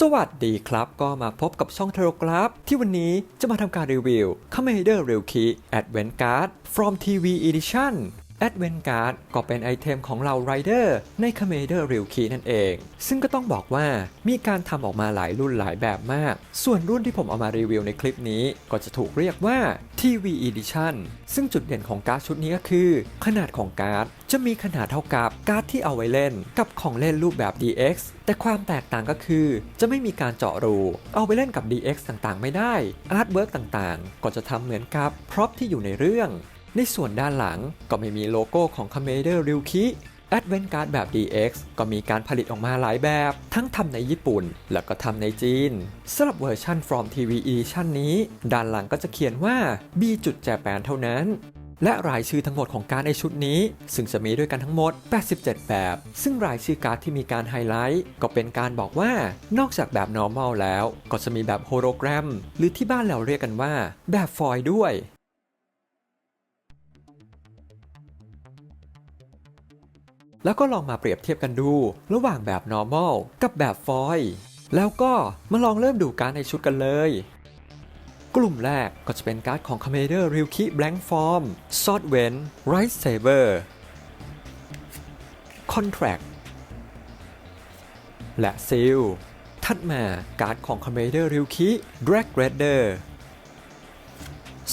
สวัสดีครับ ก็มาพบกับช่องเทโรกราฟที่วันนี้จะมาทำการรีวิว Commander r e l Key Advent Card from TV Edition Advent Card ก็เป็นไอเทมของเรา Rider ใน Commander r e a l Key นั่นเอง ซึ่งก็ต้องบอกว่ามีการทำออกมาหลายรุ่นหลายแบบมาก ส่วนรุ่นที่ผมเอามารีวิวในคลิปนี้ ก็จะถูกเรียกว่า TV Edition ซึ่งจุดเด่นของการ์ดชุดนี้ก็คือ ขนาดของการ์ดจะมีขนาดเท่ากับการ์ดที่เอาไว้เล่น กับของเล่นรูปแบบ DX แต่ความแตกต่างก็คือ จะไม่มีการเจาะรู เอาไปเล่นกับ DX ต่างๆ ไม่ได้อาร์ตเวิร์กต่างๆ ก็จะทำเหมือนกับพร็อพที่อยู่ในเรื่อง ในส่วนด้านหลังก็ไม่มีโลโก้ของ Commander r y u k i Advent Card แบบ DX ก็มีการผลิตออกมาหลายแบบ ทั้งทำในญี่ปุ่น แล้วก็ทำในจีนสำหรับเวอร์ชัน From TV Edition นี้ ด้านหลังก็จะเขียนว่า B จุดแจแปนเท่านั้น และรายชื่อทั้งหมดของการในชุดนี้ ซึ่งจะมีด้วยกันทั้งหมด 87 แบบ ซึ่งรายชื่อการ์ดที่มีการไฮไลท์ ก็เป็นการบอกว่านอกจากแบบ normal แล้ว ก็จะมีแบบโฮโลแกรม หรือที่บ้านเราเรียกกันว่า แบบฟอยล์ด้วย แล้วก็ลองมาเปรียบเทียบกันดู ระหว่างแบบ normal กับแบบฟอยล์แล้วก็มาลองเริ่มดูการในชุดกันเลย กลุ่มแรกก็จะเป็นการ์ดของ Commander r y u k i Blank Form s w o r d w e n Right Saber Contract และ Seal ถัดมาการ์ดของ Commander r y u k i Drag Raider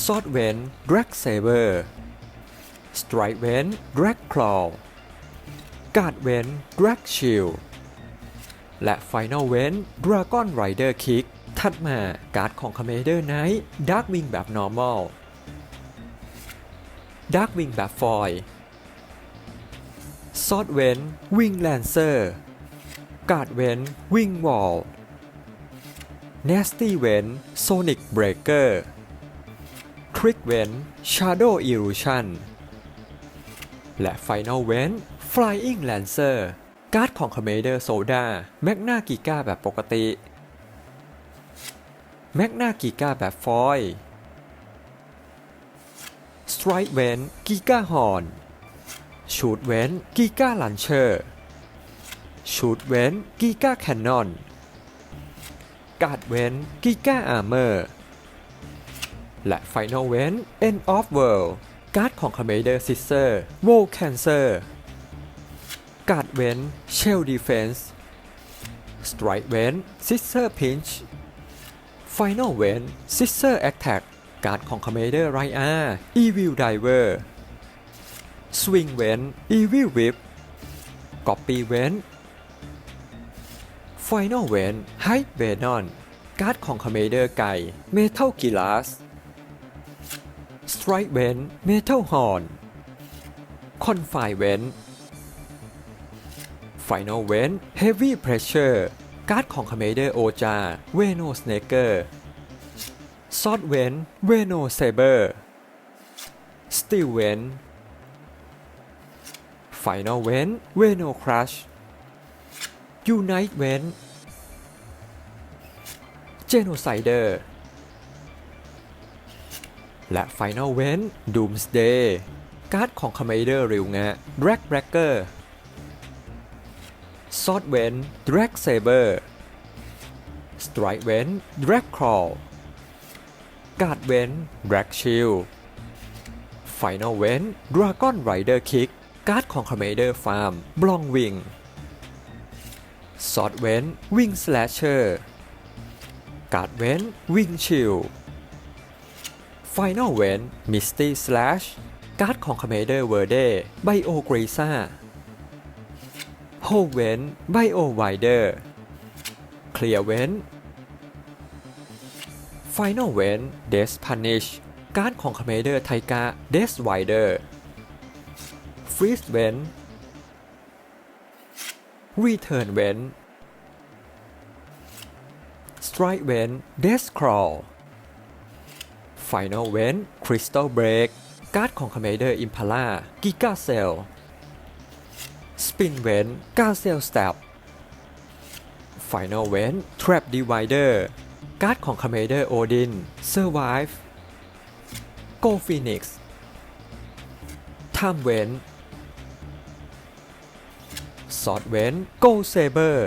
s w o r d w e n Drag Saber Strike w e n Drag Claw การ์ดเว้น Drag Shield และ Final เว้น Dragon Rider Kick ถัดมาการ์ดของ Commander Knight Dark Wing แบบ Normal Dark Wing แบบ Foil Sword เว้น Wing Lancer การ์ดเว้น Wing Wall Nasty เว้น Sonic Breaker Trick เว้น Shadow Illusion และ Final เว้น Flying Lancer การ์ดของ Commander Soda Magna Giga แบบปกติ Magna Giga แบบฟอยล์ Strike เว้น Giga Horn Shoot เว้น Giga Launcher Shoot เว้น Giga Cannon การ์ดเว้น Giga Armor และ Final เว้น End of World การ์ดของ Commander Scissor w o l Cancer การ์ดเวนเชลดีเฟนส์สไตร์เวนซิสเตอร์พินช์ไฟนอลเวนซิสเตอร์แอคแท็กการ์ดของคอมเมเดอร์ไรอาร์อีวิลไดเวอร์สวิงเวนอีวิลวิปกอปปี้เวนไฟนอลเวนไฮเวนอนการ์ดของคอมเมเดอร์ไก่เมทัลกีลาสสไตร์เว้นเมทัลฮอร์นคอนไฟเว้น Heavy Pressure การ์ดของ Commander Oja Veno Snaker Sword เว้น Veno Saber Steel เว้น Final เว้น Veno Crush Unite เว้น Genocider และ Final เว้น Doomsday การ์ดของ Commander ริวงะ Drag Breaker ซอดเว้น Drag Saber Strike เว้น Drag Crawl การ์ดเว้น Drag Shield Final เว้น Dragon Rider Kick การ์ดของ Commander Farm Blong Wing ซอดเว้น Wing Slasher การ์ดเว้น Wing Shield Final เว้น Misty Slash การ์ดของ Commander Verde Bio Graza โฮ เวนไบโอไวเดอร์เคลียร์เวน Final เวนเดสพันิชการ์ดของคอมเมเดอร์ไทกาเดสไวเดอร์ฟรีสเวนรีเทิร์นเวนสไตร์เวนเดสครอล Final เวนคริสตัลเบรกการ์ดของคอมเมเดอร์อิมพาล่ากิกาเซล ปินเว้นกาเซลส t ต p ไฟน a ลเว้น Trap Divider การ์ดของ Commander Odin Survive Go Phoenix ทามเว้นซอดเว้น Go Saber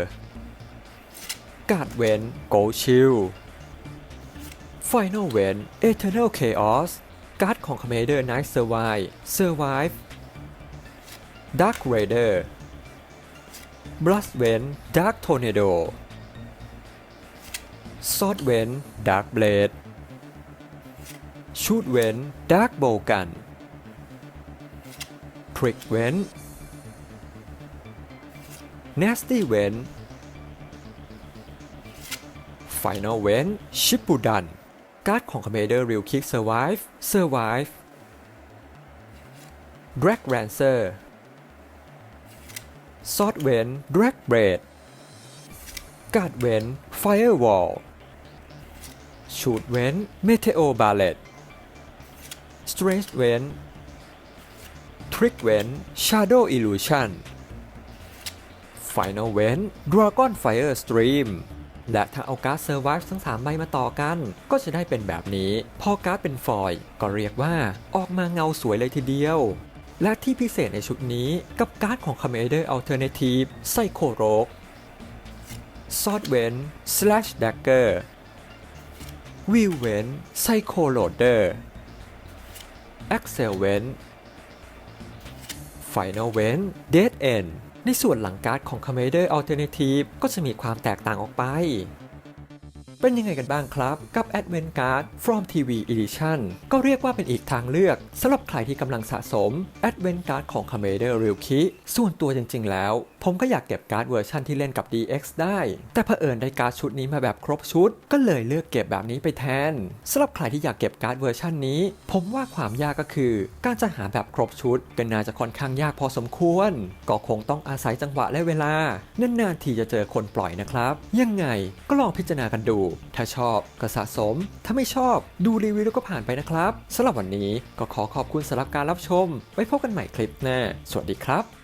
การ์ดเวนโกชิล Final เวน Eternal Chaos การ์ดของ Commander Knight Survive Survive Dark Raider Blast เวน Dark Tornado Sword เวน Dark Blade Shoot เวน Dark Bowgun Trick เวน Nasty เวน Final เวน Shippuden การ์ดของ Commander Real Kick Survive Survive Drag Rancer Sword เวน Drag Blade การ์ดเวน Firewall Shoot เวน Meteo Ballet Strange เวน Trick เวน Shadow Illusion Final เว้น Dragon Fire Stream และถ้าเอาการ์ด Survive ทั้ง 3 ใบมาต่อกัน ก็จะได้เป็นแบบนี้ พอการ์ดเป็นฟอยล์ก็เรียกว่า ออกมาเงาสวยเลยทีเดียว และที่พิเศษในชุดนี้กับการ์ดของ Commander Alternative Psycho Rogue Sword เว้น Slash Dagger Wheel เว้น Psycho Loader Axel เว้น Final เว้น Dead End ในส่วนหลังการ์ดของ Commander Alternative ก็จะมีความแตกต่างออกไป เป็นยังไงกันบ้างครับ กับ Advent Card from TV Edition ก็เรียกว่าเป็นอีกทางเลือกสำหรับใครที่กำลังสะสม Advent Card ของ Commander r e a l k i ส่วนตัวจริงๆแล้ว ผมก็อยากเก็บการ์ดเวอร์ชันที่เล่นกับ DX ได้ แต่เผอิญได้การ์ดชุดนี้มาแบบครบชุด ก็เลยเลือกเก็บแบบนี้ไปแทนสำหรับใครที่อยากเก็บการ์ดเวอร์ชันนี้ ผมว่าความยากก็คือ การจะหาแบบครบชุดก็น่าจะค่อนข้างยากพอสมควร ก็คงต้องอาศัยจังหวะและเวลานานๆทีจะเจอคนปล่อยนะครับ ยังไงก็ลองพิจารณากันดู ถ้าชอบก็สะสม ถ้าไม่ชอบดูรีวิวแล้วก็ผ่านไปนะครับสำหรับวันนี้ก็ขอขอบคุณสำหรับการรับชม ไว้พบกันใหม่คลิปหน้าสวัสดีครับ